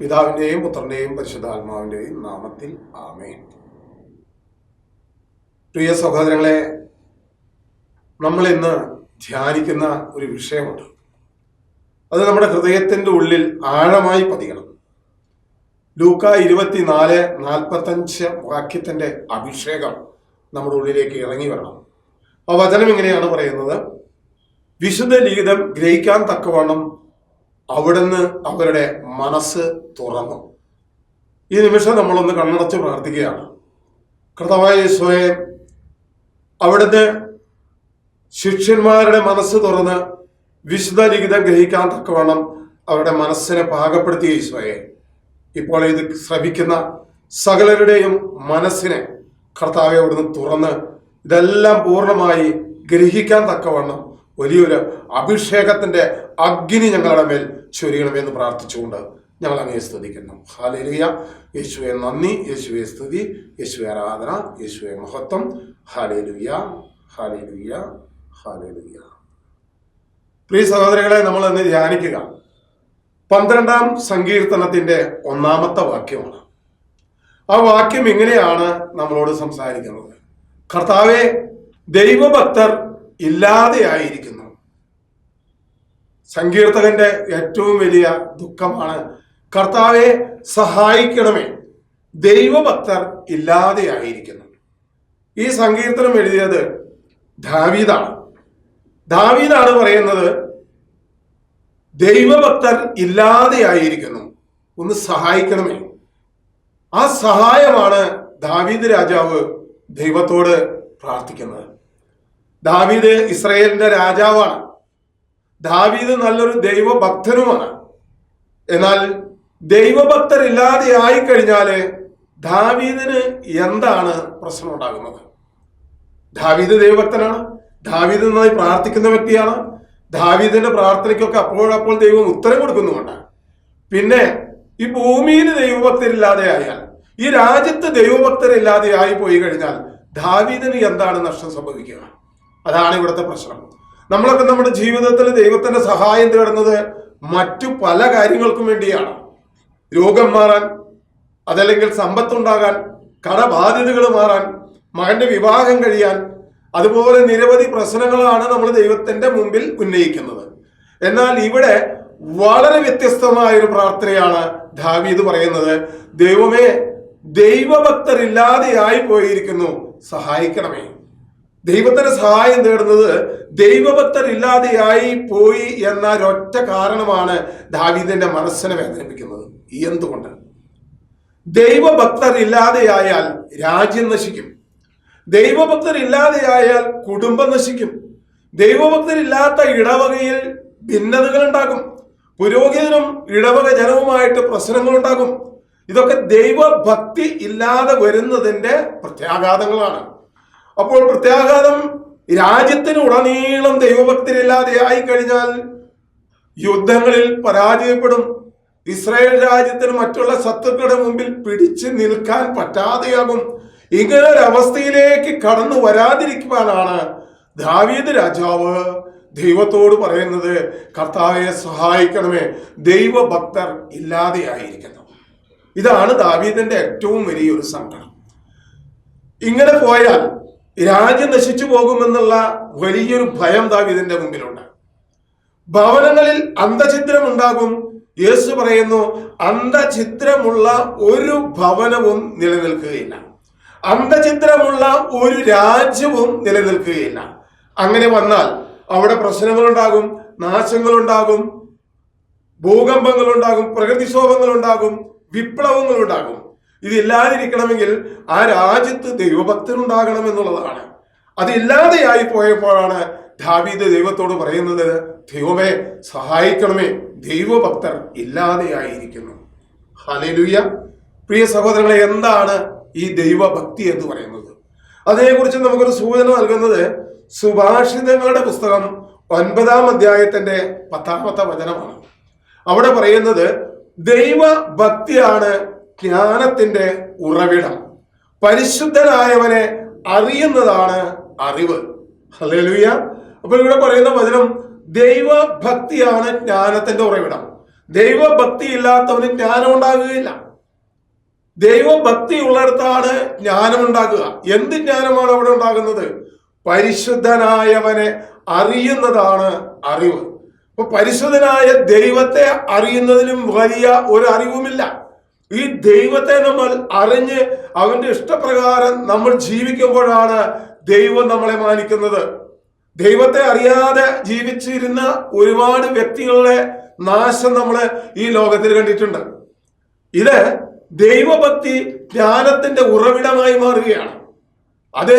പിതാവിന്റെയും പുത്രന്റെയും പരിശുദ്ധാത്മാവിന്റെയും നാമത്തിൽ ആമേൻ. പ്രിയ സഹോദരങ്ങളെ നമ്മൾ ഇന്ന് ധ്യാനിക്കുന്ന ഒരു വിഷയമുണ്ട്. അത് നമ്മുടെ ഹൃദയത്തിന്റെ ഉള്ളിൽ ആഴമായി പതിയണം. ലൂക്ക ഇരുപത്തിനാല് നാൽപ്പത്തഞ്ച് വാക്യത്തിന്റെ അഭിഷേകം നമ്മുടെ ഉള്ളിലേക്ക് ഇറങ്ങി വരണം. ആ വചനം ഇങ്ങനെയാണ് പറയുന്നത്. വിശുദ്ധ ലിഖിതം ഗ്രഹിക്കാൻ തക്കവണ്ണം അവിടുന്ന് അവരുടെ മനസ്സ് തുറന്നു. ഈ നിമിഷം നമ്മളൊന്ന് കണ്ണടച്ച് പ്രാർത്ഥിക്കുകയാണ്. കൃതമായ സ്വയം അവിടുന്ന് ശിഷ്യന്മാരുടെ മനസ്സ് തുറന്ന് വിശുദ്ധ ലിഖിതം ഗ്രഹിക്കാൻ തക്കവണ്ണം അവരുടെ മനസ്സിനെ പാകപ്പെടുത്തിയ സ്വയെ ഇപ്പോൾ ഇത് ശ്രമിക്കുന്ന സകലരുടെയും മനസ്സിനെ കർത്താവെ അവിടുന്ന് തുറന്ന് ഇതെല്ലാം പൂർണമായി ഗ്രഹിക്കാൻ തക്കവണ്ണം വലിയൊരു അഭിഷേകത്തിന്റെ അഗ്നി ഞങ്ങളുടെ മേൽ ചൊരിയണമെന്ന് പ്രാർത്ഥിച്ചുകൊണ്ട് ഞങ്ങൾ അങ്ങേ സ്തുതിക്കുന്നു. ഹാലേലിയ യേശുവെ നന്ദി. യേശുവെ സ്തുതി. യേശുവെ ആരാധന. യേശുവെ മഹത്വം. ഹാലേലിയ ഹാലേലിയ ഹാലേലിയ പ്രിയ സഹോദരങ്ങളെ നമ്മൾ ഇന്ന് ധ്യാനിക്കുക. പന്ത്രണ്ടാം സങ്കീർത്തനത്തിന്റെ ഒന്നാമത്തെ വാക്യമാണ്. ആ വാക്യം ഇങ്ങനെയാണ് നമ്മളോട് സംസാരിക്കുന്നത്. കർത്താവെ ദൈവഭക്തർ ഇല്ലാതെയായിരിക്കുന്നു. സങ്കീർത്തകന്റെ ഏറ്റവും വലിയ ദുഃഖമാണ്. കർത്താവെ സഹായിക്കണമേ. ദൈവഭക്തർ ഇല്ലാതെയായിരിക്കുന്നു. ഈ സങ്കീർത്തനം എഴുതിയത് ദാവീദാണ്. ദാവീദാണ് പറയുന്നത് ദൈവഭക്തർ ഇല്ലാതെയായിരിക്കുന്നു. ഒന്ന് സഹായിക്കണമേ. ആ സഹായമാണ് ദാവീദ് രാജാവ് ദൈവത്തോട് പ്രാർത്ഥിക്കുന്നത്. ദാവീദ് ഇസ്രയേലിന്റെ രാജാവാണ്. ദാവീദ് നല്ലൊരു ദൈവഭക്തനുമാണ്. എന്നാൽ ദൈവഭക്തർ ഇല്ലാതെ ആയിക്കഴിഞ്ഞാൽ ദാവീദിന് എന്താണ് പ്രശ്നം ഉണ്ടാകുന്നത് ദാവീദ് ദൈവഭക്തനാണ്. ദാവീദ് നന്നായി പ്രാർത്ഥിക്കുന്ന വ്യക്തിയാണ്. ദാവീദിന്റെ പ്രാർത്ഥനയ്ക്കൊക്കെ അപ്പോഴപ്പോൾ ദൈവം ഉത്തരം കൊടുക്കുന്നുമുണ്ട്. പിന്നെ ഈ ഭൂമിയിൽ ദൈവഭക്തരില്ലാതെ ആയാൽ ഈ രാജ്യത്ത് ദൈവഭക്തരില്ലാതെ ആയി പോയി കഴിഞ്ഞാൽ ദാവീദിന് എന്താണ് നഷ്ടം സംഭവിക്കുക? അതാണ് ഇവിടുത്തെ പ്രശ്നം. നമ്മളൊക്കെ നമ്മുടെ ജീവിതത്തിൽ ദൈവത്തിന്റെ സഹായം തേടുന്നത് മറ്റു പല കാര്യങ്ങൾക്കും വേണ്ടിയാണ്. രോഗം മാറാൻ അതല്ലെങ്കിൽ സമ്പത്തുണ്ടാകാൻ കടബാധ്യതകൾ മാറാൻ മകന്റെ വിവാഹം കഴിയാൻ അതുപോലെ നിരവധി പ്രശ്നങ്ങളാണ് നമ്മൾ ദൈവത്തിന്റെ മുമ്പിൽ ഉന്നയിക്കുന്നത്. എന്നാൽ ഇവിടെ വളരെ വ്യത്യസ്തമായ ഒരു പ്രാർത്ഥനയാണ് ദാവീദ് പറയുന്നത്. ദൈവമേ ദൈവഭക്തരില്ലാതെയായി പോയിരിക്കുന്നു. സഹായിക്കണമേ. ദൈവത്തിന്റെ സഹായം തേടുന്നത് ദൈവഭക്തരില്ലാതെയായി പോയി എന്ന ഒരൊറ്റ കാരണമാണ് ദാവീദിന്റെ മനസ്സിനെ വേദനിപ്പിക്കുന്നത്. എന്തുകൊണ്ട്? ദൈവഭക്തർ ഇല്ലാതെയായാൽ രാജ്യം നശിക്കും. ദൈവഭക്തരില്ലാതെയായാൽ കുടുംബം നശിക്കും. ദൈവഭക്തരില്ലാത്ത ഇടവകയിൽ ഭിന്നതകൾ ഉണ്ടാകും. പുരോഹിതനും ഇടവക ജനവുമായിട്ട് പ്രശ്നങ്ങൾ ഉണ്ടാകും. ഇതൊക്കെ ദൈവഭക്തി ഇല്ലാതെ വരുന്നതിന്റെ പ്രത്യാഘാതങ്ങളാണ്. അപ്പോൾ പ്രത്യാഘാതം രാജ്യത്തിന് ഉടനീളം ദൈവഭക്തരില്ലാതെ ആയി കഴിഞ്ഞാൽ യുദ്ധങ്ങളിൽ പരാജയപ്പെടും. ഇസ്രായേൽ രാജ്യത്തിന് മറ്റുള്ള ശത്രുക്കളുടെ മുമ്പിൽ പിടിച്ച് നിൽക്കാൻ പറ്റാതെയാകും. ഇങ്ങനെ ഒരു അവസ്ഥയിലേക്ക് കടന്നു വരാതിരിക്കുവാനാണ് ദാവീദ് രാജാവ് ദൈവത്തോട് പറയുന്നത്. കർത്താവെ സഹായിക്കണമേ. ദൈവഭക്തർ ഇല്ലാതെയായിരിക്കുന്നു ഇതാണ് ദാവീദിന്റെ ഏറ്റവും വലിയൊരു സങ്കടം. ഇങ്ങനെ പോയാൽ രാജ്യം നശിച്ചു പോകുമെന്നുള്ള വലിയൊരു ഭയം ദാവീദിന്റെ മുമ്പിലുണ്ട്. ഭവനങ്ങളിൽ അന്ധഛിദ്രം ഉണ്ടാകും യേശു പറയുന്നു അന്ധഛിദ്രമുള്ള ഒരു ഭവനവും നിലനിൽക്കുകയില്ല. അന്ധഛിദ്രമുള്ള ഒരു രാജ്യവും നിലനിൽക്കുകയില്ല. അങ്ങനെ വന്നാൽ അവിടെ പ്രശ്നങ്ങളുണ്ടാകും നാശങ്ങളുണ്ടാകും ഭൂകമ്പങ്ങളുണ്ടാകും പ്രകൃതിക്ഷോഭങ്ങളുണ്ടാകും വിപ്ലവങ്ങളുണ്ടാകും. ഇതില്ലാതിരിക്കണമെങ്കിൽ ആ രാജ്യത്ത് ദൈവഭക്തനുണ്ടാകണം എന്നുള്ളതാണ്. അതില്ലാതെയായി പോയപ്പോഴാണ് ദാവീദ് ദൈവത്തോട് പറയുന്നത് ദൈവമേ സഹായിക്കണമേ. ദൈവഭക്തർ ഇല്ലാതെയായിരിക്കുന്നു. ഹലേലുയ്യ പ്രിയ സഹോദരങ്ങളെ എന്താണ് ഈ ദൈവഭക്തി എന്ന് പറയുന്നത്? അതിനെക്കുറിച്ച് നമുക്കൊരു സൂചന നൽകുന്നത് സുഭാഷിതങ്ങളുടെ പുസ്തകം ഒൻപതാം അധ്യായത്തിന്റെ പത്താമത്തെ വചനമാണ്. അവിടെ പറയുന്നത് ദൈവഭക്തിയാണ് ജ്ഞാനത്തിന്റെ ഉറവിടം. പരിശുദ്ധനായവനെ അറിയുന്നതാണ് അറിവ്. ഹല്ലേലൂയ. അപ്പോൾ ഇവിടെ പറയുന്ന വചനം ദൈവഭക്തിയാണ് ജ്ഞാനത്തിന്റെ ഉറവിടം. ദൈവഭക്തി ഇല്ലാത്തവന് ജ്ഞാനം ഉണ്ടാകുകയില്ല. ദൈവഭക്തി ഉള്ളിടത്താണ് ജ്ഞാനം ഉണ്ടാകുക. എന്ത് ജ്ഞാനമാണ് അവിടെ ഉണ്ടാകുന്നത്? പരിശുദ്ധനായവനെ അറിയുന്നതാണ് അറിവ്. അപ്പൊ പരിശുദ്ധനായ ദൈവത്തെ അറിയുന്നതിലും വലിയ ഒരു അറിവുമില്ല. ഈ ദൈവത്തെ നമ്മൾ അറിഞ്ഞ് അവന്റെ ഇഷ്ടപ്രകാരം നമ്മൾ ജീവിക്കുമ്പോഴാണ് ദൈവം നമ്മളെ മാനിക്കുന്നത്. ദൈവത്തെ അറിയാതെ ജീവിച്ചിരുന്ന ഒരുപാട് വ്യക്തികളുടെ നാശം നമ്മൾ ഈ ലോകത്തിൽ കണ്ടിട്ടുണ്ട്. ഇത് ദൈവഭക്തി ജ്ഞാനത്തിന്റെ ഉറവിടമായി മാറുകയാണ്. അത്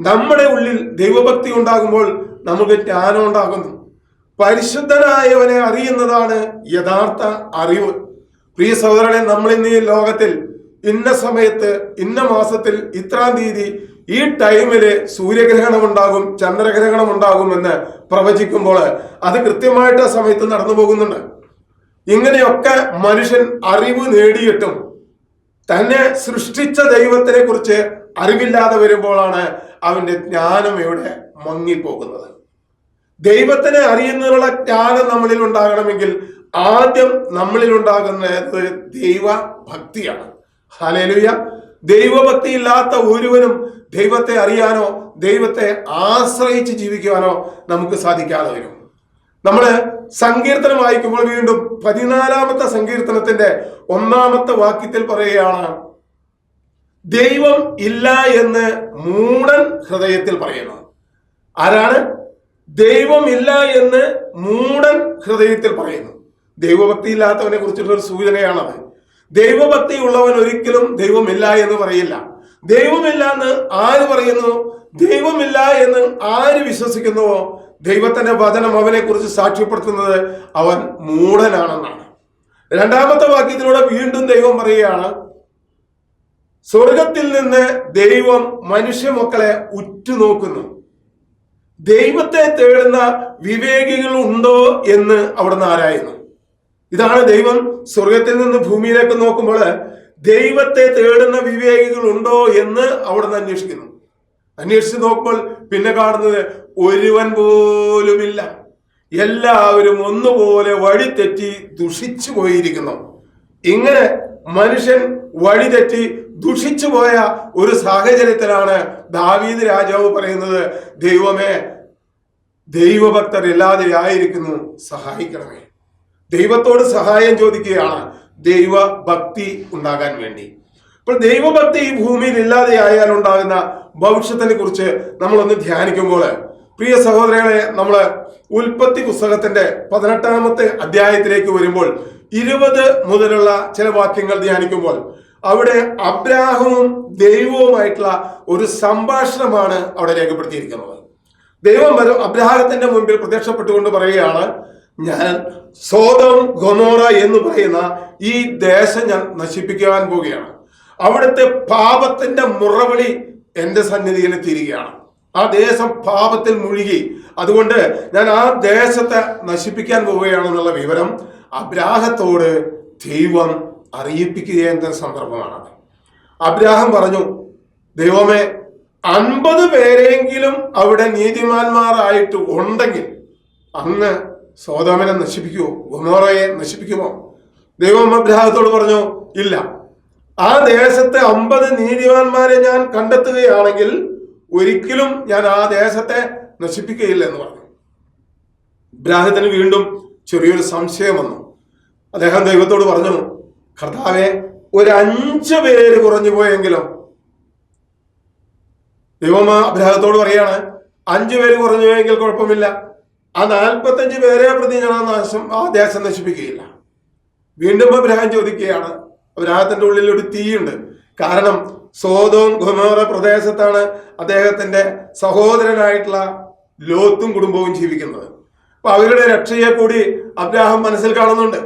നമ്മുടെ ഉള്ളിൽ ദൈവഭക്തി ഉണ്ടാകുമ്പോൾ നമുക്ക് ജ്ഞാനം ഉണ്ടാകുന്നു. പരിശുദ്ധനായവനെ അറിയുന്നതാണ് യഥാർത്ഥ അറിവ്. പ്രിയ സഹോദരനെ നമ്മൾ ഇന്ന് ഈ ലോകത്തിൽ ഇന്ന സമയത്ത് ഇന്ന മാസത്തിൽ ഇത്രാം തീയതി ഈ ടൈമിൽ സൂര്യഗ്രഹണം ഉണ്ടാകും ചന്ദ്രഗ്രഹണം ഉണ്ടാകും എന്ന് പ്രവചിക്കുമ്പോൾ അത് കൃത്യമായിട്ട് ആ സമയത്ത് നടന്നു പോകുന്നുണ്ട്. ഇങ്ങനെയൊക്കെ മനുഷ്യൻ അറിവ് നേടിയിട്ടും തന്നെ സൃഷ്ടിച്ച ദൈവത്തിനെ കുറിച്ച് അറിവില്ലാതെ വരുമ്പോഴാണ് അവന്റെ ജ്ഞാനം ഇവിടെ മങ്ങിപ്പോകുന്നത്. ദൈവത്തിനെ അറിയുന്നതിനുള്ള ജ്ഞാനം നമ്മളിൽ ഉണ്ടാകണമെങ്കിൽ ആദ്യം നമ്മളിൽ ഉണ്ടാകുന്നത് ദൈവഭക്തിയാണ്. ഹലലുയ ദൈവഭക്തി ഇല്ലാത്ത ഒരുവനും ദൈവത്തെ അറിയാനോ ദൈവത്തെ ആശ്രയിച്ച് ജീവിക്കുവാനോ നമുക്ക് സാധിക്കാതെ വരും. നമ്മൾ സങ്കീർത്തനം വായിക്കുമ്പോൾ വീണ്ടും പതിനാലാമത്തെ സങ്കീർത്തനത്തിന്റെ ഒന്നാമത്തെ വാക്യത്തിൽ പറയുകയാണ് ദൈവം ഇല്ല എന്ന് മൂടൻ ഹൃദയത്തിൽ പറയുന്നു. ആരാണ്? ദൈവം ഇല്ല എന്ന് മൂടൻ ഹൃദയത്തിൽ പറയുന്നു. ദൈവഭക്തി ഇല്ലാത്തവനെ കുറിച്ചുള്ള ഒരു സൂചനയാണത്. ദൈവഭക്തി ഉള്ളവൻ ഒരിക്കലും ദൈവമില്ല എന്ന് പറയില്ല. ദൈവമില്ല എന്ന് ആര് പറയുന്നു? ദൈവമില്ല എന്ന് ആര് വിശ്വസിക്കുന്നുവോ? ദൈവത്തിന്റെ വചനം അവനെ കുറിച്ച് സാക്ഷ്യപ്പെടുത്തുന്നത് അവൻ മൂഢനാണെന്നാണ്. രണ്ടാമത്തെ വാക്യത്തിലൂടെ വീണ്ടും ദൈവം പറയുകയാണ് സ്വർഗത്തിൽ നിന്ന് ദൈവം മനുഷ്യ മക്കളെ ഉറ്റുനോക്കുന്നു. ദൈവത്തെ തേടുന്ന വിവേകികൾ ഉണ്ടോ എന്ന് അവിടുന്ന് ആരായുന്നു? ഇതാണ് ദൈവം സ്വർഗത്തിൽ നിന്ന് ഭൂമിയിലേക്ക് നോക്കുമ്പോൾ ദൈവത്തെ തേടുന്ന വിവേകികൾ ഉണ്ടോ എന്ന് അവിടെ നിന്ന് അന്വേഷിക്കുന്നു. അന്വേഷിച്ച് നോക്കുമ്പോൾ പിന്നെ കാണുന്നത് ഒരുവൻ പോലുമില്ല. എല്ലാവരും ഒന്നുപോലെ വഴി തെറ്റി ദുഷിച്ചു പോയിരിക്കുന്നു. ഇങ്ങനെ മനുഷ്യൻ വഴി തെറ്റി ദുഷിച്ചു പോയ ഒരു സാഹചര്യത്തിലാണ് ദാവീദ് രാജാവ് പറയുന്നത് ദൈവമേ ദൈവഭക്തർ ഇല്ലാതെ ആയിരിക്കുന്നു സഹായിക്കണമേ. ദൈവത്തോട് സഹായം ചോദിക്കുകയാണ് ദൈവ ഭക്തി ഉണ്ടാകാൻ വേണ്ടി. അപ്പോൾ ദൈവഭക്തി ഈ ഭൂമിയിൽ ഇല്ലാതെ ആയാൽ ഉണ്ടാകുന്ന ഭവിഷ്യത്തിനെ കുറിച്ച് നമ്മളൊന്ന് ധ്യാനിക്കുമ്പോൾ പ്രിയ സഹോദരങ്ങളെ നമ്മൾ ഉൽപ്പത്തി പുസ്തകത്തിന്റെ പതിനെട്ടാമത്തെ അധ്യായത്തിലേക്ക് വരുമ്പോൾ ഇരുപത് മുതലുള്ള ചില വാക്യങ്ങൾ ധ്യാനിക്കുമ്പോൾ അവിടെ അബ്രാഹവും ദൈവവുമായിട്ടുള്ള ഒരു സംഭാഷണമാണ് അവിടെ രേഖപ്പെടുത്തിയിരിക്കുന്നത്. ദൈവം അബ്രാഹത്തിന്റെ മുമ്പിൽ പ്രത്യക്ഷപ്പെട്ടുകൊണ്ട് പറയുകയാണ് ഞാൻ സോതം ഗൊമോറ എന്ന് പറയുന്ന ഈ ദേശം ഞാൻ നശിപ്പിക്കുവാൻ പോവുകയാണ്. അവിടുത്തെ പാപത്തിന്റെ മുറവിളി എന്റെ സന്നിധിയിൽ തീരുകയാണ് ആ ദേശം പാപത്തിൽ മുഴുകി. അതുകൊണ്ട് ഞാൻ ആ ദേശത്തെ നശിപ്പിക്കാൻ പോവുകയാണെന്നുള്ള വിവരം അബ്രാഹത്തോട് ദൈവം അറിയിപ്പിക്കുക എന്ന സന്ദർഭമാണത് അബ്രാഹം പറഞ്ഞു ദൈവമേ അൻപത് പേരെങ്കിലും അവിടെ നീതിമാന്മാരായിട്ട് ഉണ്ടെങ്കിൽ അങ്ങ് സോതോമനെ നശിപ്പിക്കുമോ ഗുമോറയെ നശിപ്പിക്കുമോ? ദൈവം അഗ്രഹത്തോട് പറഞ്ഞു ഇല്ല. ആ ദേശത്തെ അമ്പത് നീതിമാന്മാരെ ഞാൻ കണ്ടെത്തുകയാണെങ്കിൽ ഒരിക്കലും ഞാൻ ആ ദേശത്തെ നശിപ്പിക്കുകയില്ല എന്ന് പറഞ്ഞു. ഇബ്രാഹത്തിന് വീണ്ടും ചെറിയൊരു സംശയം വന്നു. അദ്ദേഹം ദൈവത്തോട് പറഞ്ഞു കർത്താവെ ഒരു അഞ്ച് പേര് കുറഞ്ഞു പോയെങ്കിലും ദൈവം അബ്രാഹത്തോട് പറയാണ് അഞ്ചു പേര് കുറഞ്ഞു പോയെങ്കിൽ കുഴപ്പമില്ല. ആ നാൽപ്പത്തഞ്ച് പേരെ പ്രതി നാശം ആ ദേശം നശിപ്പിക്കുകയില്ല. വീണ്ടും അബ്രഹാം ചോദിക്കുകയാണ് അബ്രഹാത്തിന്റെ ഉള്ളിൽ ഒരു തീയുണ്ട്. കാരണം സോതോം ഗൊമോറ പ്രദേശത്താണ് അദ്ദേഹത്തിന്റെ സഹോദരനായിട്ടുള്ള ലോത്തും കുടുംബവും ജീവിക്കുന്നത്. അപ്പൊ അവരുടെ രക്ഷയെ കൂടി അബ്രാഹം മനസ്സിൽ കാണുന്നുണ്ട്.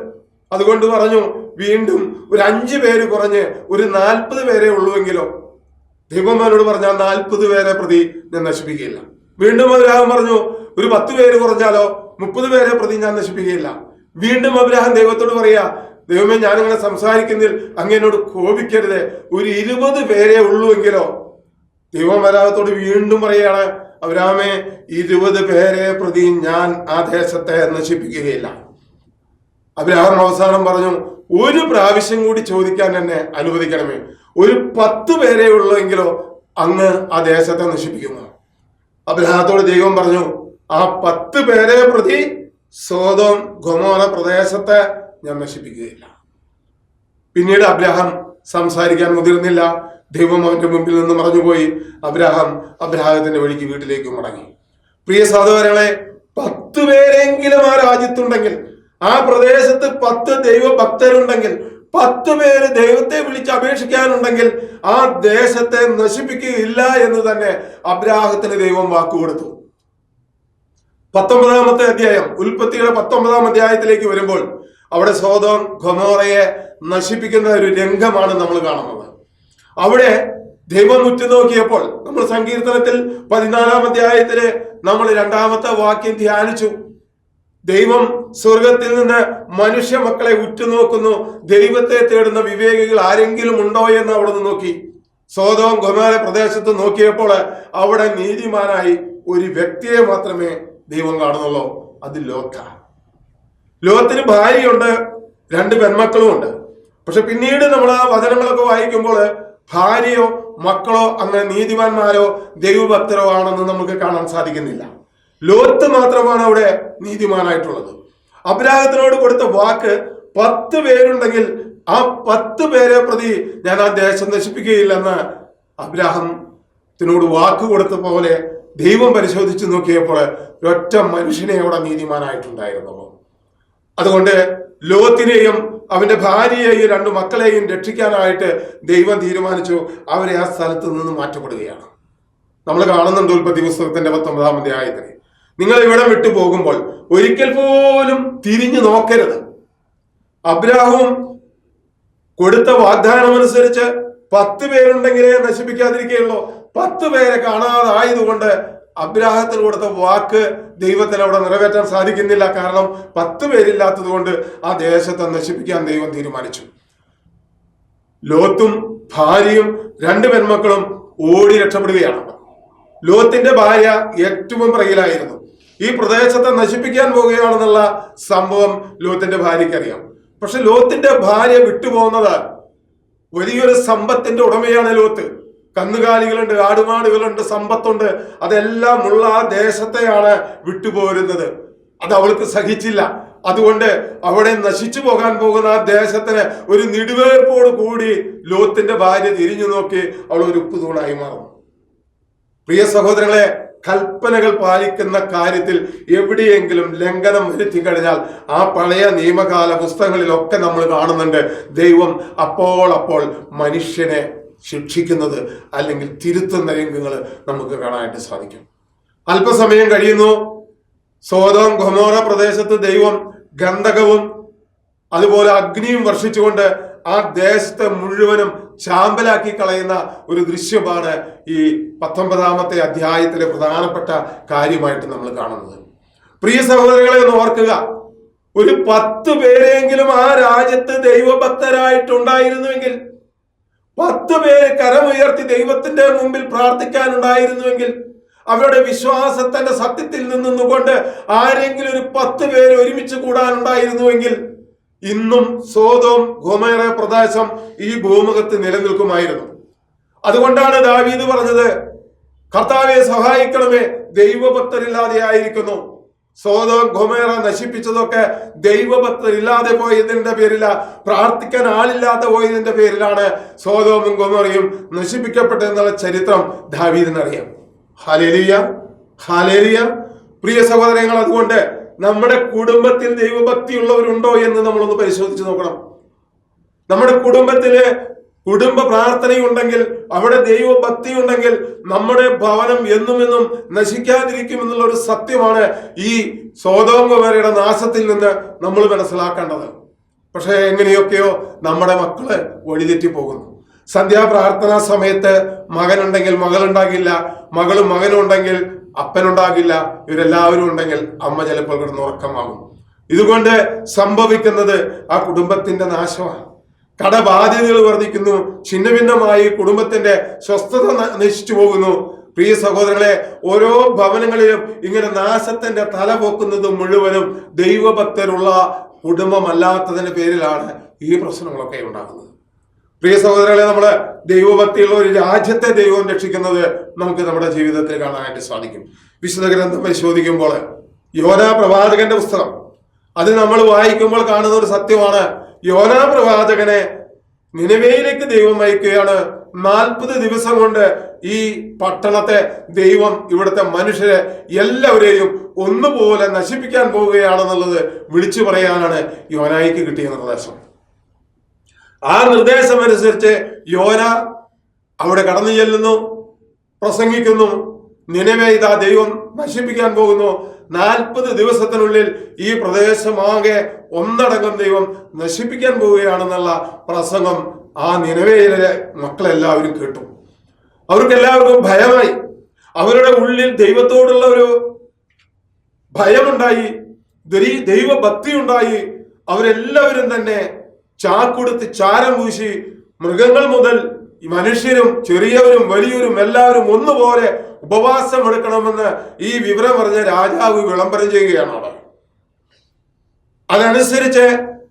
അതുകൊണ്ട് പറഞ്ഞു വീണ്ടും ഒരു അഞ്ചു പേര് കുറഞ്ഞ് ഒരു നാൽപ്പത് പേരെ ഉള്ളുവെങ്കിലോ? ദൈവമാനോട് പറഞ്ഞാൽ നാൽപ്പത് പേരെ പ്രതി ഞാൻ നശിപ്പിക്കുകയില്ല. വീണ്ടും അബ്രാഹം പറഞ്ഞു ഒരു പത്ത് പേര് കുറഞ്ഞാലോ മുപ്പത് പേരെ പ്രതി ഞാൻ നശിപ്പിക്കുകയില്ല. വീണ്ടും അബ്രഹാം ദൈവത്തോട് പറയാ ദൈവമേ ഞാൻ ഇങ്ങനെ സംസാരിക്കുന്നതിൽ അങ്ങനോട് കോപിക്കരുത്. ഒരു ഇരുപത് പേരെ ഉള്ളുവെങ്കിലോ ദൈവം വരാഹത്തോട് വീണ്ടും പറയാണ് അബ്രഹാമേ ഇരുപത് പേരെ പ്രതി ഞാൻ ആ ദേശത്തെ നശിപ്പിക്കുകയില്ല. അബ്രഹാം അവസാനം പറഞ്ഞു ഒരു പ്രാവശ്യം കൂടി ചോദിക്കാൻ എന്നെ അനുവദിക്കണമേ. ഒരു പത്ത് പേരെ ഉള്ളെങ്കിലോ അങ്ങ് ആ ദേശത്തെ നശിപ്പിക്കുന്നു. അബ്രഹാത്തോട് ദൈവം പറഞ്ഞു ആ പത്ത് പേരെ പ്രതി സോതോം ഗൊമോറ പ്രദേശത്തെ ഞാൻ നശിപ്പിക്കുകയില്ല. പിന്നീട് അബ്രഹാം സംസാരിക്കാൻ മുതിർന്നില്ല. ദൈവം അവന്റെ മുമ്പിൽ നിന്ന് മറഞ്ഞുപോയി. അബ്രഹാം അബ്രഹാമത്തിന്റെ വഴിക്ക് വീട്ടിലേക്ക് മടങ്ങി. പ്രിയ സഹോദരങ്ങളെ പത്ത് പേരെങ്കിലും ആ രാജ്യത്തുണ്ടെങ്കിൽ ആ പ്രദേശത്ത് പത്ത് ദൈവഭക്തരുണ്ടെങ്കിൽ പത്ത് പേര് ദൈവത്തെ വിളിച്ച് അപേക്ഷിക്കാനുണ്ടെങ്കിൽ ആ ദേശത്തെ നശിപ്പിക്കുകയില്ല എന്ന് തന്നെ അബ്രാഹത്തിന് ദൈവം വാക്കുകൊടുത്തു. പത്തൊമ്പതാമത്തെ അധ്യായം ഉൽപ്പത്തിയുടെ പത്തൊമ്പതാം അധ്യായത്തിലേക്ക് വരുമ്പോൾ അവിടെ സോതോം ഖൊമോറയെ നശിപ്പിക്കുന്ന ഒരു രംഗമാണ് നമ്മൾ കാണുന്നത്. അവിടെ ദൈവം ഉറ്റുനോക്കിയപ്പോൾ നമ്മൾ സങ്കീർത്തനത്തിൽ പതിനാലാം അധ്യായത്തിൽ നമ്മൾ രണ്ടാമത്തെ വാക്യം ധ്യാനിച്ചു. ദൈവം സ്വർഗത്തിൽ നിന്ന് മനുഷ്യ മക്കളെ ഉറ്റുനോക്കുന്നു ദൈവത്തെ തേടുന്ന വിവേകികൾ ആരെങ്കിലും ഉണ്ടോ എന്ന് അവിടെ നിന്ന് നോക്കി. സോതോം ഗൊമേര പ്രദേശത്ത് നോക്കിയപ്പോൾ അവിടെ നീതിമാനായി ഒരു വ്യക്തിയെ മാത്രമേ ദൈവം കാണുന്നുള്ളോ? അത് ലോത്ത ലോകത്തിന് ഭാര്യയുണ്ട് രണ്ട് പെൺമക്കളും ഉണ്ട് പക്ഷെ പിന്നീട് നമ്മൾ ആ വചനങ്ങളൊക്കെ വായിക്കുമ്പോൾ ഭാര്യയോ മക്കളോ അങ്ങനെ നീതിമാന്മാരോ ദൈവഭക്തരോ ആണെന്ന് നമുക്ക് കാണാൻ സാധിക്കുന്നില്ല. ലോത്ത് മാത്രമാണ് അവിടെ നീതിമാനായിട്ടുള്ളത്. അബ്രാഹത്തിനോട് കൊടുത്ത വാക്ക് പത്ത് പേരുണ്ടെങ്കിൽ ആ പത്ത് പേരെ പ്രതി ഞാൻ ആ ദേശം നശിപ്പിക്കുകയില്ലെന്ന് അബ്രാഹത്തിനോട് വാക്ക് കൊടുത്ത പോലെ ദൈവം പരിശോധിച്ച് നോക്കിയപ്പോൾ ഒറ്റ മനുഷ്യനെ അവിടെ നീതിമാനായിട്ടുണ്ടായിരുന്നുള്ളൂ. അതുകൊണ്ട് ലോത്തിനെയും അവന്റെ ഭാര്യയെയും രണ്ട് മക്കളെയും രക്ഷിക്കാനായിട്ട് ദൈവം തീരുമാനിച്ചു അവരെ ആ സ്ഥലത്ത് നിന്ന് മാറ്റപ്പെടുകയാണ്. നമ്മൾ കാണുന്നുണ്ട് ഉൽപ്പത്തി പുസ്തകത്തിന്റെ പത്തൊമ്പതാം അധ്യായത്തിൽ. നിങ്ങൾ ഇവിടെ വിട്ടു പോകുമ്പോൾ ഒരിക്കൽ പോലും തിരിഞ്ഞു നോക്കരുത്. അബ്രാഹും കൊടുത്ത വാഗ്ദാനം അനുസരിച്ച് പത്ത് പേരുണ്ടെങ്കിലേ നശിപ്പിക്കാതിരിക്കുകയുള്ളൂ. പത്ത് പേരെ കാണാതെ കാണാതായതുകൊണ്ട് അബ്രാഹത്തിന് കൊടുത്ത വാക്ക് ദൈവത്തിന് അവിടെ നിറവേറ്റാൻ സാധിക്കുന്നില്ല. കാരണം പത്ത് പേരില്ലാത്തത് കൊണ്ട് ആ ദേശത്തെ നശിപ്പിക്കാൻ ദൈവം തീരുമാനിച്ചു. ലോത്തും ഭാര്യയും രണ്ട് പെൺമക്കളും ഓടി രക്ഷപ്പെടുകയാണ്. ലോത്തിന്റെ ഭാര്യ ഏറ്റവും പിറകിലായിരുന്നു. ഈ പ്രദേശത്തെ നശിപ്പിക്കാൻ പോവുകയാണെന്നുള്ള സംഭവം ലോത്തിന്റെ ഭാര്യയ്ക്ക് അറിയാം പക്ഷെ ലോത്തിന്റെ ഭാര്യ വിട്ടുപോകുന്നത് വലിയൊരു സമ്പത്തിന്റെ ഉടമയാണ് ലോത്ത്. കന്നുകാലികളുണ്ട് ആടുമാടുകളുണ്ട് സമ്പത്തുണ്ട്. അതെല്ലാം ഉള്ള ആ ദേശത്തെയാണ് വിട്ടുപോരുന്നത്. അത് അവൾക്ക് സഹിച്ചില്ല. അതുകൊണ്ട് അവിടെ നശിച്ചു പോകാൻ പോകുന്ന ആ ദേശത്തിന് ഒരു നെടുവേർപ്പോട് കൂടി ലോത്തിന്റെ ഭാര്യ തിരിഞ്ഞു നോക്കി അവൾ ഒരു ഉപ്പ് തൂണായി മാറും പ്രിയ സഹോദരങ്ങളെ കൽപ്പനകൾ പാലിക്കുന്ന കാര്യത്തിൽ എവിടെയെങ്കിലും ലംഘനം വരുത്തി കഴിഞ്ഞാൽ ആ പഴയ നിയമകാല പുസ്തകങ്ങളിലൊക്കെ നമ്മൾ കാണുന്നുണ്ട്. ദൈവം അപ്പോൾ അപ്പോൾ മനുഷ്യനെ ശിക്ഷിക്കുന്നത് അല്ലെങ്കിൽ തിരുത്തുന്ന രംഗങ്ങൾ നമുക്ക് കാണാനായിട്ട് സാധിക്കും. അല്പസമയം കഴിയുന്നു. സോതോം ഘമോറ പ്രദേശത്ത് ദൈവം ഗന്ധകവും അതുപോലെ അഗ്നിയും വർഷിച്ചുകൊണ്ട് ആ ദേശത്തെ മുഴുവനും ചാമ്പലാക്കി കളയുന്ന ഒരു ദൃശ്യമാണ് ഈ പത്തൊമ്പതാമത്തെ അധ്യായത്തിലെ പ്രധാനപ്പെട്ട കാര്യമായിട്ട് നമ്മൾ കാണുന്നത്. പ്രിയ സഹോദരങ്ങളെ ഒന്ന് ഓർക്കുക. ഒരു പത്ത് പേരെങ്കിലും ആ രാജ്യത്ത് ദൈവഭക്തരായിട്ടുണ്ടായിരുന്നുവെങ്കിൽ പത്ത് പേര് കരമുയർത്തി ദൈവത്തിന്റെ മുമ്പിൽ പ്രാർത്ഥിക്കാനുണ്ടായിരുന്നുവെങ്കിൽ അവരുടെ വിശ്വാസത്തിന്റെ സത്യത്തിൽ നിന്നുകൊണ്ട് ആരെങ്കിലും ഒരു പത്ത് പേര് ഒരുമിച്ച് കൂടാനുണ്ടായിരുന്നുവെങ്കിൽ ഇന്നും സോതോം ഗോമേറ പ്രദേശം ഈ ഭൂമുഖത്ത് നിലനിൽക്കുമായിരുന്നു. അതുകൊണ്ടാണ് ദാവീദ് പറഞ്ഞത് കർത്താവെ സഹായിക്കണമേ ദൈവഭക്തരില്ലാതെ ആയിരിക്കുന്നു സോതോം ഗോമേറ നശിപ്പിച്ചതൊക്കെ ദൈവഭക്തരില്ലാതെ പോയതിന്റെ പേരില പ്രാർത്ഥിക്കാൻ ആളില്ലാതെ പോയതിന്റെ പേരിലാണ് സോതോമും ഗോമേറയും നശിപ്പിക്കപ്പെട്ടതെന്നുള്ള ചരിത്രം ദാവീദിനറിയാം. ഹാലേലിയ ഹാലേലിയ പ്രിയ സഹോദരങ്ങൾ അതുകൊണ്ട് നമ്മുടെ കുടുംബത്തിൽ ദൈവഭക്തി ഉള്ളവരുണ്ടോ എന്ന് നമ്മളൊന്ന് പരിശോധിച്ച് നോക്കണം. നമ്മുടെ കുടുംബത്തിൽ കുടുംബ പ്രാർത്ഥനയുണ്ടെങ്കിൽ അവിടെ ദൈവഭക്തി ഉണ്ടെങ്കിൽ നമ്മുടെ ഭവനം എന്നും എന്നും നശിക്കാതിരിക്കും എന്നുള്ള ഒരു സത്യമാണ് ഈ സ്വതോമവരുടെ നാശത്തിൽ നിന്ന് നമ്മൾ മനസ്സിലാക്കേണ്ടത്. പക്ഷേ എങ്ങനെയൊക്കെയോ നമ്മുടെ മക്കൾ വഴിതെറ്റി പോകുന്നു സന്ധ്യാപ്രാർത്ഥനാ സമയത്ത് മകനുണ്ടെങ്കിൽ മകളുണ്ടാകില്ല മകളും മകനും ഉണ്ടെങ്കിൽ അപ്പനുണ്ടാകില്ല ഇവരെല്ലാവരും ഉണ്ടെങ്കിൽ അമ്മ ചിലപ്പോൾ കിടന്ന് ഉറക്കമാകും ഇതുകൊണ്ട് സംഭവിക്കുന്നത് ആ കുടുംബത്തിന്റെ നാശമാണ്. കടബാധ്യതകൾ വർദ്ധിക്കുന്നു ഛിന്ന ഭിന്നമായി കുടുംബത്തിന്റെ സ്വസ്ഥത നശിച്ചു പോകുന്നു. പ്രിയ സഹോദരങ്ങളെ ഓരോ ഭവനങ്ങളിലും ഇങ്ങനെ നാശത്തിന്റെ തല പോക്കുന്നത് മുഴുവനും ദൈവഭക്തരുള്ള കുടുംബമല്ലാത്തതിന്റെ പേരിലാണ് ഈ പ്രശ്നങ്ങളൊക്കെ ഉണ്ടാകുന്നത്. പ്രിയ സഹോദരങ്ങളെ നമ്മൾ ദൈവഭക്തിയുള്ള ഒരു രാജ്യത്തെ ദൈവം രക്ഷിക്കുന്നത് നമുക്ക് നമ്മുടെ ജീവിതത്തിൽ കാണാനായിട്ട് സാധിക്കും. വിശുദ്ധ ഗ്രന്ഥം പരിശോധിക്കുമ്പോൾ യോനാ പ്രവാചകന്റെ പുസ്തകം അത് നമ്മൾ വായിക്കുമ്പോൾ കാണുന്ന ഒരു സത്യമാണ്. യോന പ്രവാചകനെ നിലവയിലേക്ക് ദൈവം അയക്കുകയാണ്. നാൽപ്പത് ദിവസം കൊണ്ട് ഈ പട്ടണത്തെ ദൈവം ഇവിടുത്തെ മനുഷ്യരെ എല്ലാവരെയും ഒന്നുപോലെ നശിപ്പിക്കാൻ പോവുകയാണെന്നുള്ളത് വിളിച്ചു പറയാനാണ് യോനായിക്ക് കിട്ടിയ നിർദ്ദേശം. ആ നിർദ്ദേശം അനുസരിച്ച് യോന അവിടെ കടന്നു ചെല്ലുന്നു പ്രസംഗിക്കുന്നു നിലവേ ഇതാ ദൈവം നശിപ്പിക്കാൻ പോകുന്നു. നാൽപ്പത് ദിവസത്തിനുള്ളിൽ ഈ പ്രദേശമാകെ ഒന്നടങ്കം ദൈവം നശിപ്പിക്കാൻ പോവുകയാണെന്നുള്ള പ്രസംഗം ആ നിലവയിലെ മക്കളെല്ലാവരും കേട്ടു. അവർക്കെല്ലാവർക്കും ഭയമായി. അവരുടെ ഉള്ളിൽ ദൈവത്തോടുള്ള ഒരു ഭയമുണ്ടായി. ദൈവഭക്തി ഉണ്ടായി അവരെല്ലാവരും തന്നെ ചാക്കുടുത്ത് ചാരം പൂശി മൃഗങ്ങൾ മുതൽ ഈ മനുഷ്യരും ചെറിയവരും വലിയവരും എല്ലാവരും ഒന്നുപോലെ ഉപവാസം എടുക്കണമെന്ന് ഈ വിവരം പറഞ്ഞ രാജാവ് വിളംബരം ചെയ്യുകയാണ് അവിടെ. അതനുസരിച്ച്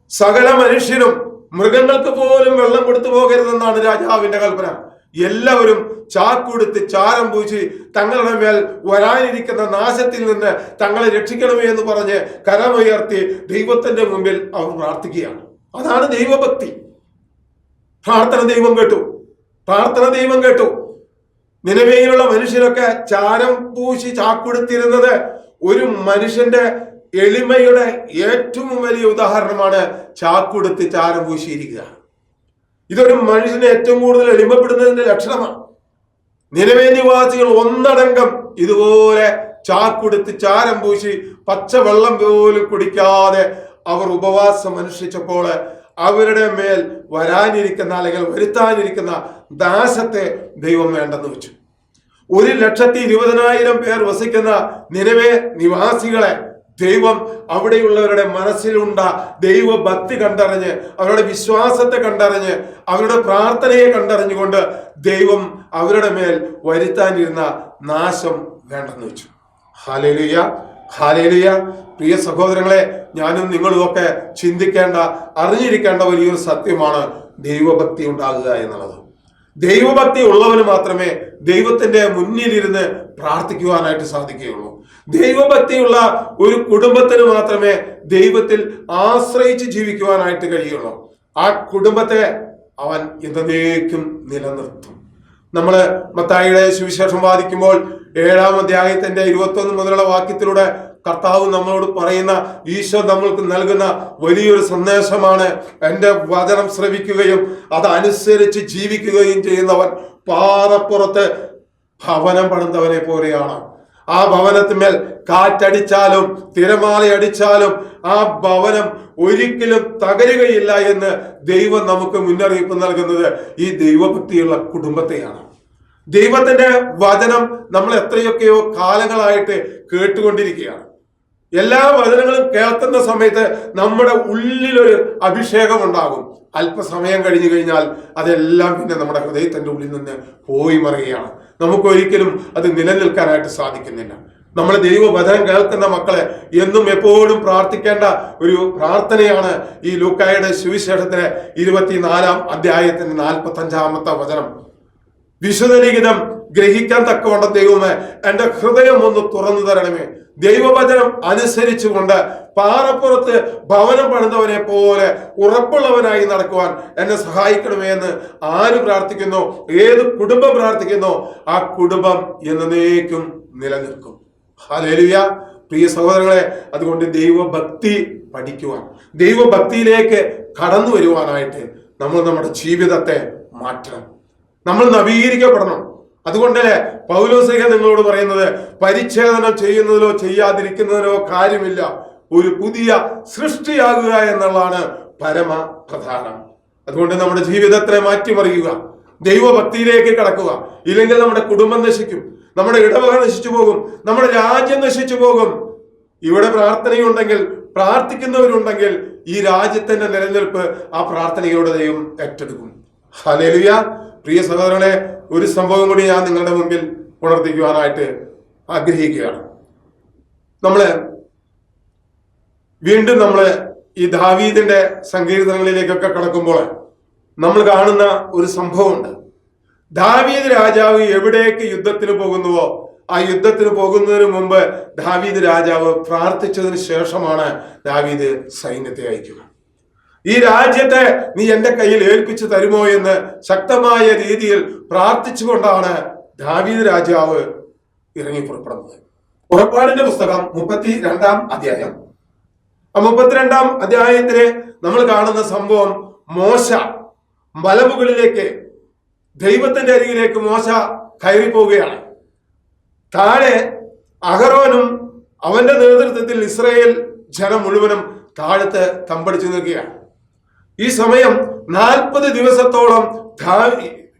സകല മനുഷ്യരും മൃഗങ്ങൾക്ക് പോലും വെള്ളം കൊടുത്തു പോകരുതെന്നാണ് രാജാവിന്റെ കൽപ്പന. എല്ലാവരും ചാക്കുടുത്ത് ചാരം പൂശി തങ്ങളുടെ മേൽ വരാനിരിക്കുന്ന നാശത്തിൽ നിന്ന് തങ്ങളെ രക്ഷിക്കണമേ എന്ന് പറഞ്ഞ് കരമുയർത്തി ദൈവത്തിന്റെ മുമ്പിൽ അവർ പ്രാർത്ഥിക്കുകയാണ്. അതാണ് ദൈവഭക്തി. പ്രാർത്ഥന ദൈവം കേട്ടു. പ്രാർത്ഥന ദൈവം കേട്ടു. നിലവിലുള്ള മനുഷ്യരൊക്കെ ചാരം പൂശി ചാക്കുടുത്തിരുന്നത് ഒരു മനുഷ്യന്റെ എളിമയുടെ ഏറ്റവും വലിയ ഉദാഹരണമാണ് ചാക്കുടുത്തി ചാരം പൂശിയിരിക്കുക. ഇതൊരു മനുഷ്യനെ ഏറ്റവും കൂടുതൽ എളിമപ്പെടുന്നതിന്റെ ലക്ഷണമാണ്. നിലവേ നിവാസികൾ ഒന്നടങ്കം ഇതുപോലെ ചാക്കുടുത്തി ചാരം പൂശി പച്ചവെള്ളം പോലും കുടിക്കാതെ അവർ ഉപവാസം അനുഷ്ഠിച്ചപ്പോൾ അവരുടെ മേൽ വരാനിരിക്കുന്ന അല്ലെങ്കിൽ വരുത്താനിരിക്കുന്ന ദാസത്തെ ദൈവം വേണ്ടെന്ന് വെച്ചു. ഒരു ലക്ഷത്തി ഇരുപതിനായിരം പേർ വസിക്കുന്ന നിലവേ നിവാസികളെ ദൈവം അവിടെയുള്ളവരുടെ മനസ്സിലുണ്ട ദൈവഭക്തി കണ്ടറിഞ്ഞ് അവരുടെ വിശ്വാസത്തെ കണ്ടറിഞ്ഞ് അവരുടെ പ്രാർത്ഥനയെ കണ്ടറിഞ്ഞുകൊണ്ട് ദൈവം അവരുടെ മേൽ വരുത്താനിരുന്ന നാശം വേണ്ടെന്ന് വെച്ചു. Hallelujah hallelujah. പ്രിയ സഹോദരങ്ങളെ ഞാനും നിങ്ങളും ഒക്കെ ചിന്തിക്കേണ്ട അറിഞ്ഞിരിക്കേണ്ട വലിയൊരു സത്യമാണ് ദൈവഭക്തി ഉണ്ടാകുക എന്നുള്ളത്. ദൈവഭക്തി ഉള്ളവന് മാത്രമേ ദൈവത്തിന്റെ മുന്നിലിരുന്ന് പ്രാർത്ഥിക്കുവാനായിട്ട് സാധിക്കുകയുള്ളൂ. ദൈവഭക്തിയുള്ള ഒരു കുടുംബത്തിന് മാത്രമേ ദൈവത്തിൽ ആശ്രയിച്ച് ജീവിക്കുവാനായിട്ട് കഴിയുള്ളൂ. ആ കുടുംബത്തെ അവൻ എന്നേക്കും നിലനിർത്തും. നമ്മൾ മത്തായിയുടെ സുവിശേഷം വാദിക്കുമ്പോൾ ഏഴാം അധ്യായത്തിന്റെ ഇരുപത്തൊന്ന് മുതലുള്ള വാക്യത്തിലൂടെ കർത്താവ് നമ്മളോട് പറയുന്ന ഈശോ നമ്മൾക്ക് നൽകുന്ന വലിയൊരു സന്ദേശമാണ്. എന്റെ വചനം ശ്രവിക്കുകയും അതനുസരിച്ച് ജീവിക്കുകയും ചെയ്യുന്നവൻ പാറപ്പുറത്ത് ഭവനം പണിതവനെ പോലെയാണ്. ആ ഭവനത്തിന്മേൽ കാറ്റടിച്ചാലും തിരമാല അടിച്ചാലും ആ ഭവനം ഒരിക്കലും തകരുകയില്ല എന്ന് ദൈവം നമുക്ക് മുന്നറിയിപ്പ് നൽകുന്നത് ഈ ദൈവഭക്തിയുള്ള കുടുംബത്തെയാണ്. ദൈവത്തിന്റെ വചനം നമ്മൾ എത്രയൊക്കെയോ കാലങ്ങളായിട്ട് കേട്ടുകൊണ്ടിരിക്കുകയാണ്. എല്ലാ വചനങ്ങളും കേൾക്കുന്ന സമയത്ത് നമ്മുടെ ഉള്ളിലൊരു അഭിഷേകം ഉണ്ടാകും അല്പസമയം കഴിഞ്ഞു കഴിഞ്ഞാൽ അതെല്ലാം പിന്നെ നമ്മുടെ ഹൃദയത്തിന്റെ ഉള്ളിൽ നിന്ന് പോയി മറിയുകയാണ്. നമുക്ക് ഒരിക്കലും അത് നിലനിൽക്കാനായിട്ട് സാധിക്കുന്നില്ല. നമ്മൾ ദൈവവചനം കേൾക്കുന്ന മക്കളെ എന്നും എപ്പോഴും പ്രാർത്ഥിക്കേണ്ട ഒരു പ്രാർത്ഥനയാണ് ഈ ലൂക്കായുടെ സുവിശേഷത്തിലെ ഇരുപത്തിനാലാം അധ്യായത്തിന്റെ നാൽപ്പത്തി അഞ്ചാമത്തെ വചനം. വിശുദ്ധലിഖിതം ഗ്രഹിക്കാൻ തക്കവണ്ണം ദൈവമേ എന്റെ ഹൃദയം ഒന്ന് തുറന്നു തരണമേ. ദൈവവചനം അനുസരിച്ചുകൊണ്ട് പാറപ്പുറത്ത് ഭവനം പണിതവനെ പോലെ ഉറപ്പുള്ളവനായി നടക്കുവാൻ എന്നെ സഹായിക്കണമേ എന്ന് ആര് പ്രാർത്ഥിക്കുന്നു? ഏത് കുടുംബം പ്രാർത്ഥിക്കുന്നു? ആ കുടുംബം എന്നേക്കും നിലനിൽക്കും. ഹലേലുയ പ്രിയ സഹോദരങ്ങളെ അതുകൊണ്ട് ദൈവഭക്തി പഠിക്കുവാൻ ദൈവഭക്തിയിലേക്ക് കടന്നു വരുവാനായിട്ട് നമ്മൾ നമ്മുടെ ജീവിതത്തെ മാറ്റണം. നമ്മൾ നവീകരിക്കപ്പെടണം. അതുകൊണ്ടല്ലേ പൗലോസിക നിങ്ങളോട് പറയുന്നത്? പരിച്ഛേദനം ചെയ്യുന്നതിലോ ചെയ്യാതിരിക്കുന്നതിലോ കാര്യമില്ല. ഒരു പുതിയ സൃഷ്ടിയാകുക എന്നുള്ളതാണ് പരമ പ്രധാനം അതുകൊണ്ട് നമ്മുടെ ജീവിതത്തെ മാറ്റിമറിയുക. ദൈവഭക്തിയിലേക്ക് കടക്കുക. ഇല്ലെങ്കിൽ നമ്മുടെ കുടുംബം നശിക്കും. നമ്മുടെ ഇടവക നശിച്ചു പോകും. നമ്മുടെ രാജ്യം നശിച്ചു പോകും. ഇവിടെ പ്രാർത്ഥനയുണ്ടെങ്കിൽ പ്രാർത്ഥിക്കുന്നവരുണ്ടെങ്കിൽ ഈ രാജ്യത്തിന്റെ നിലനിൽപ്പ് ആ പ്രാർത്ഥനയോടെ ദൈവം ഏറ്റെടുക്കും. ഹലേലുയ പ്രിയ സഹോദരങ്ങളെ ഒരു സംഭവം കൂടി ഞാൻ നിങ്ങളുടെ മുമ്പിൽ ഉണർത്തിക്കുവാനായിട്ട് ആഗ്രഹിക്കുകയാണ്. നമ്മൾ വീണ്ടും നമ്മൾ ഈ ദാവീദിന്റെ സങ്കീർത്തനങ്ങളിലേക്കൊക്കെ കടക്കുമ്പോൾ നമ്മൾ കാണുന്ന ഒരു സംഭവമുണ്ട്. ദാവീദ് രാജാവ് എവിടേക്ക് യുദ്ധത്തിന് പോകുന്നുവോ ആ യുദ്ധത്തിന് പോകുന്നതിന് മുമ്പ് ദാവീദ് രാജാവ് പ്രാർത്ഥിച്ചതിന് ശേഷമാണ് ദാവീദ് സൈന്യത്തെ അയക്കുക. ഈ രാജ്യത്തെ നീ എന്റെ കയ്യിൽ ഏൽപ്പിച്ചു തരുമോ എന്ന് ശക്തമായ രീതിയിൽ പ്രാർത്ഥിച്ചുകൊണ്ടാണ് ദാവീദ് രാജാവ് ഇറങ്ങി പുറപ്പെടുന്നത്. പുറപ്പാടിന്റെ പുസ്തകം മുപ്പത്തി രണ്ടാം അധ്യായം. ആ മുപ്പത്തിരണ്ടാം അധ്യായത്തിലെ നമ്മൾ കാണുന്ന സംഭവം മോശ മലമുകളിലേക്ക് ദൈവത്തിന്റെ അരികിലേക്ക് മോശ കയറി പോവുകയാണ് താഴെ അഹറോനും അവന്റെ നേതൃത്വത്തിൽ ഇസ്രയേൽ ജനം മുഴുവനും താഴത്ത് തമ്പടിച്ചു നിൽക്കുകയാണ്. ഈ സമയം നാൽപ്പത് ദിവസത്തോളം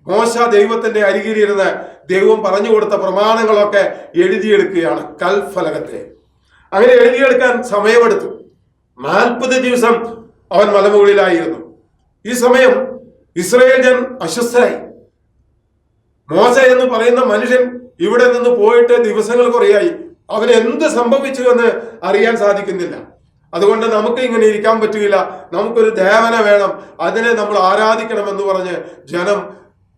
മോശ ദൈവത്തിന്റെ അരികിലിരുന്ന് ദൈവം പറഞ്ഞു കൊടുത്ത പ്രമാണങ്ങളൊക്കെ എഴുതിയെടുക്കുകയാണ് കൽഫലകത്തെ അങ്ങനെ എഴുതിയെടുക്കാൻ സമയമെടുത്തു. നാൽപ്പത് ദിവസം അവൻ മലമുകളിലായിരുന്നു. ഈ സമയം ഇസ്രയേൽ ജൻ അസ്വസ്ഥരായി. മോശ എന്ന് പറയുന്ന മനുഷ്യൻ ഇവിടെ നിന്ന് പോയിട്ട് ദിവസങ്ങൾ കുറയായി. അവന് എന്ത് സംഭവിച്ചു എന്ന് അറിയാൻ സാധിക്കുന്നില്ല. അതുകൊണ്ട് നമുക്ക് ഇങ്ങനെ ഇരിക്കാൻ പറ്റില്ല. നമുക്കൊരു ദേവനെ വേണം. അതിനെ നമ്മൾ ആരാധിക്കണം എന്ന് പറഞ്ഞ് ജനം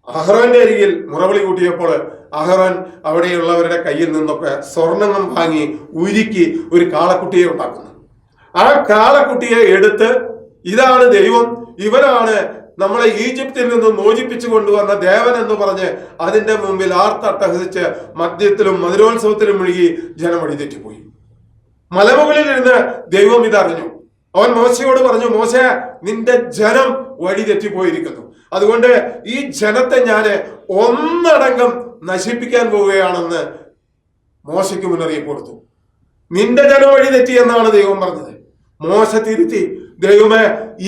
അഹ്റോന്റെ അരികിൽ മുറവിളി കൂട്ടിയപ്പോൾ അഹ്റോൻ അവിടെയുള്ളവരുടെ കയ്യിൽ നിന്നൊക്കെ സ്വർണങ്ങൾ വാങ്ങി ഉരുക്കി ഒരു കാളക്കുട്ടിയെ ഉണ്ടാക്കുന്നു. ആ കാളക്കുട്ടിയെ എടുത്ത് ഇതാണ് ദൈവം ഇവരാണ് നമ്മളെ ഈജിപ്തിൽ നിന്ന് മോചിപ്പിച്ചു കൊണ്ടുവന്ന ദേവൻ എന്ന് പറഞ്ഞ് അതിന്റെ മുമ്പിൽ ആർത്തട്ടഹസിച്ച് മദ്യത്തിലും മധുരോത്സവത്തിലും മുഴുകി ജനം വഴിതെറ്റിപ്പോയി മലമുകളിൽ ഇരുന്ന് ദൈവം ഇതറിഞ്ഞു അവൻ മോശയോട് പറഞ്ഞു മോശ നിന്റെ ജനം വഴി തെറ്റിപ്പോയിരിക്കുന്നു. അതുകൊണ്ട് ഈ ജനത്തെ ഞാൻ ഒന്നടങ്കം നശിപ്പിക്കാൻ പോവുകയാണെന്ന് മോശയ്ക്ക് മുന്നറിയിപ്പ് കൊടുത്തു. നിന്റെ ജനം വഴി തെറ്റി എന്നാണ് ദൈവം പറഞ്ഞത്. മോശ തിരുത്തി ദൈവമേ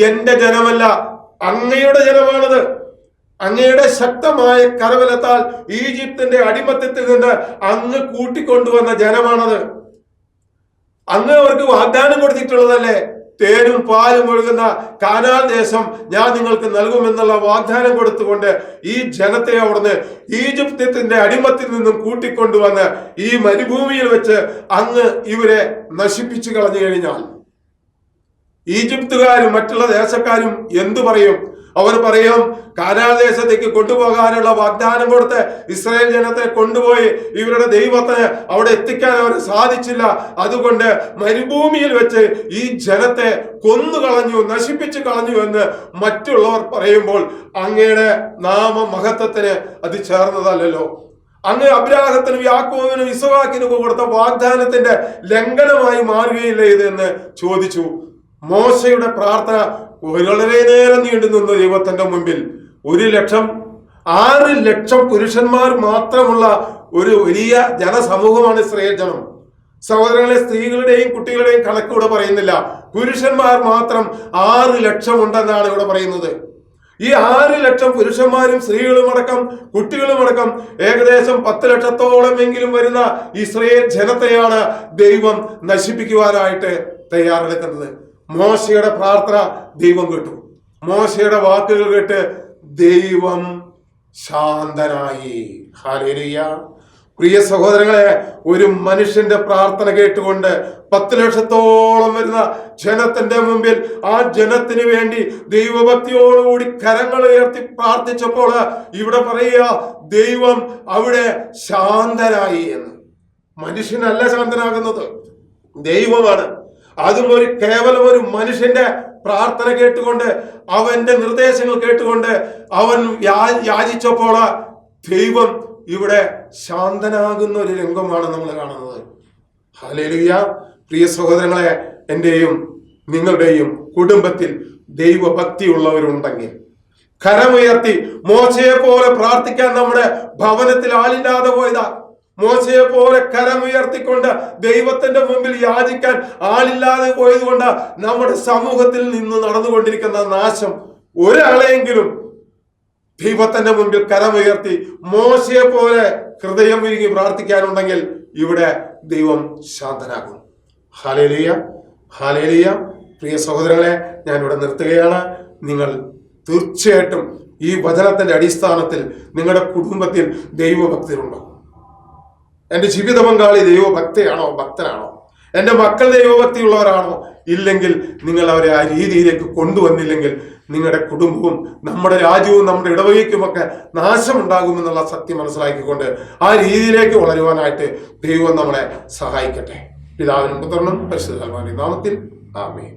എന്റെ ജനമല്ല അങ്ങയുടെ ജനമാണത്. അങ്ങയുടെ ശക്തമായ കരബലത്താൽ ഈജിപ്തിന്റെ അടിമത്തത്തിൽ നിന്ന് അങ്ങ് കൂട്ടിക്കൊണ്ടുവന്ന ജനമാണത്. അങ്ങ് അവർക്ക് വാഗ്ദാനം കൊടുത്തിട്ടുള്ളതല്ലേ? തേനും പാലും ഒഴുകുന്ന കാനാൽ ദേശം ഞാൻ നിങ്ങൾക്ക് നൽകുമെന്നുള്ള വാഗ്ദാനം കൊടുത്തുകൊണ്ട് ഈ ജനത്തെ അവിടുന്ന് ഈജിപ്ത്യത്തിന്റെ അടിമത്തിൽ നിന്നും കൂട്ടിക്കൊണ്ടുവന്ന് ഈ മരുഭൂമിയിൽ വെച്ച് അങ്ങ് ഇവരെ നശിപ്പിച്ചു കളഞ്ഞു കഴിഞ്ഞാൽ. ഈജിപ്തുകാരും മറ്റുള്ള ദേശക്കാരും എന്തു പറയും? അവർ പറയും കാനാദേശത്തേക്ക് കൊണ്ടുപോകാനുള്ള വാഗ്ദാനം കൊടുത്ത് ഇസ്രായേൽ ജനത്തെ കൊണ്ടുപോയി ഇവരുടെ ദൈവത്തിന് അവിടെ എത്തിക്കാൻ അവർ സാധിച്ചില്ല. അതുകൊണ്ട് മരുഭൂമിയിൽ വെച്ച് ഈ ജനത്തെ കൊന്നുകളഞ്ഞു നശിപ്പിച്ചു കളഞ്ഞു എന്ന് മറ്റുള്ളവർ പറയുമ്പോൾ അങ്ങയുടെ നാമ മഹത്വത്തിന് അത് ചേർന്നതല്ലല്ലോ. അങ്ങ് അബ്രാഹത്തിനും യാക്കോവിനും ഇസഹാക്കിനും കൊടുത്ത വാഗ്ദാനത്തിന്റെ ലംഘനമായി മാറുകയില്ല എന്ന് ചോദിച്ചു. മോശയുടെ പ്രാർത്ഥന വളരെ നേരം നീണ്ടു നിന്ന് ദൈവത്തിന്റെ മുമ്പിൽ. ഒരു ലക്ഷം ആറ് ലക്ഷം പുരുഷന്മാർ മാത്രമുള്ള ഒരു വലിയ ജനസമൂഹമാണ് ഇസ്രയേൽ ജനം. സഹോദരങ്ങളെ സ്ത്രീകളുടെയും കുട്ടികളുടെയും കണക്ക് ഇവിടെ പറയുന്നില്ല. പുരുഷന്മാർ മാത്രം ആറ് ലക്ഷം ഉണ്ടെന്നാണ് ഇവിടെ പറയുന്നത്. ഈ ആറ് ലക്ഷം പുരുഷന്മാരും സ്ത്രീകളും അടക്കം കുട്ടികളും അടക്കം ഏകദേശം പത്ത് ലക്ഷത്തോളം എങ്കിലും വരുന്ന ഇസ്രയേൽ ജനത്തെയാണ് ദൈവം നശിപ്പിക്കുവാനായിട്ട് തയ്യാറെടുക്കുന്നത്. മോശയുടെ പ്രാർത്ഥന ദൈവം കേട്ടു. മോശയുടെ വാക്കുകൾ കേട്ട് ദൈവം ശാന്തനായി. ഹാലേലിയ പ്രിയ സഹോദരങ്ങളെ ഒരു മനുഷ്യന്റെ പ്രാർത്ഥന കേട്ടുകൊണ്ട് പത്ത് ലക്ഷത്തോളം വരുന്ന ജനത്തിന്റെ മുമ്പിൽ ആ ജനത്തിന് വേണ്ടി ദൈവഭക്തിയോടുകൂടി കരങ്ങൾ ഉയർത്തി പ്രാർത്ഥിച്ചപ്പോൾ ഇവിടെ പറയുക ദൈവം അവിടെ ശാന്തനായി എന്ന്. മനുഷ്യനല്ല ശാന്തനാകുന്നത്. ദൈവമാണ്. അതും ഒരു കേവലം ഒരു മനുഷ്യന്റെ പ്രാർത്ഥന കേട്ടുകൊണ്ട് അവന്റെ നിർദ്ദേശങ്ങൾ കേട്ടുകൊണ്ട് അവൻ യാചിച്ചപ്പോൾ ദൈവം ഇവിടെ ശാന്തനാകുന്ന ഒരു രംഗമാണ് നമ്മൾ കാണുന്നത്. ഹല്ലേലൂയ. പ്രിയ സഹോദരങ്ങളെ എന്റെയും നിങ്ങളുടെയും കുടുംബത്തിൽ ദൈവഭക്തിയുള്ളവരുണ്ടെങ്കിൽ കരമുയർത്തി മോശയെ പോലെ പ്രാർത്ഥിക്കാൻ നമ്മുടെ ഭവനത്തിൽ ആളില്ലാതെ പോയതാ. മോശയെ പോലെ കരമുയർത്തിക്കൊണ്ട് ദൈവത്തിന്റെ മുമ്പിൽ യാചിക്കാൻ ആളില്ലാതെ പോയതുകൊണ്ട് നമ്മുടെ സമൂഹത്തിൽ നിന്ന് നടന്നുകൊണ്ടിരിക്കുന്ന നാശം ഒരാളെങ്കിലും ദൈവത്തിന്റെ മുമ്പിൽ കരമുയർത്തി മോശയെ പോലെ ഹൃദയം വിരുങ്ങി പ്രാർത്ഥിക്കാനുണ്ടെങ്കിൽ ഇവിടെ ദൈവം ശാന്തനാകും. ഹാലേലിയ ഹാലേലിയ പ്രിയ സഹോദരങ്ങളെ ഞാൻ ഇവിടെ നിർത്തുകയാണ്. നിങ്ങൾ തീർച്ചയായിട്ടും ഈ വചനത്തിന്റെ അടിസ്ഥാനത്തിൽ നിങ്ങളുടെ കുടുംബത്തിൽ ദൈവഭക്തരുണ്ടോ? എന്റെ ജീവിത പങ്കാളി ദൈവഭക്തയാണോ ഭക്തനാണോ? എന്റെ മക്കൾ ദൈവഭക്തിയുള്ളവരാണോ? ഇല്ലെങ്കിൽ നിങ്ങൾ അവരെ ആ രീതിയിലേക്ക് കൊണ്ടുവന്നില്ലെങ്കിൽ നിങ്ങളുടെ കുടുംബവും നമ്മുടെ രാജ്യവും നമ്മുടെ ഇടവകയ്ക്കുമൊക്കെ നാശമുണ്ടാകുമെന്നുള്ള സത്യം മനസ്സിലാക്കിക്കൊണ്ട് ആ രീതിയിലേക്ക് വളരുവാനായിട്ട് ദൈവം നമ്മളെ സഹായിക്കട്ടെ. പിതാവിനും പുത്രനും പരിശുദ്ധ നാമത്തിൽ ആമേൻ.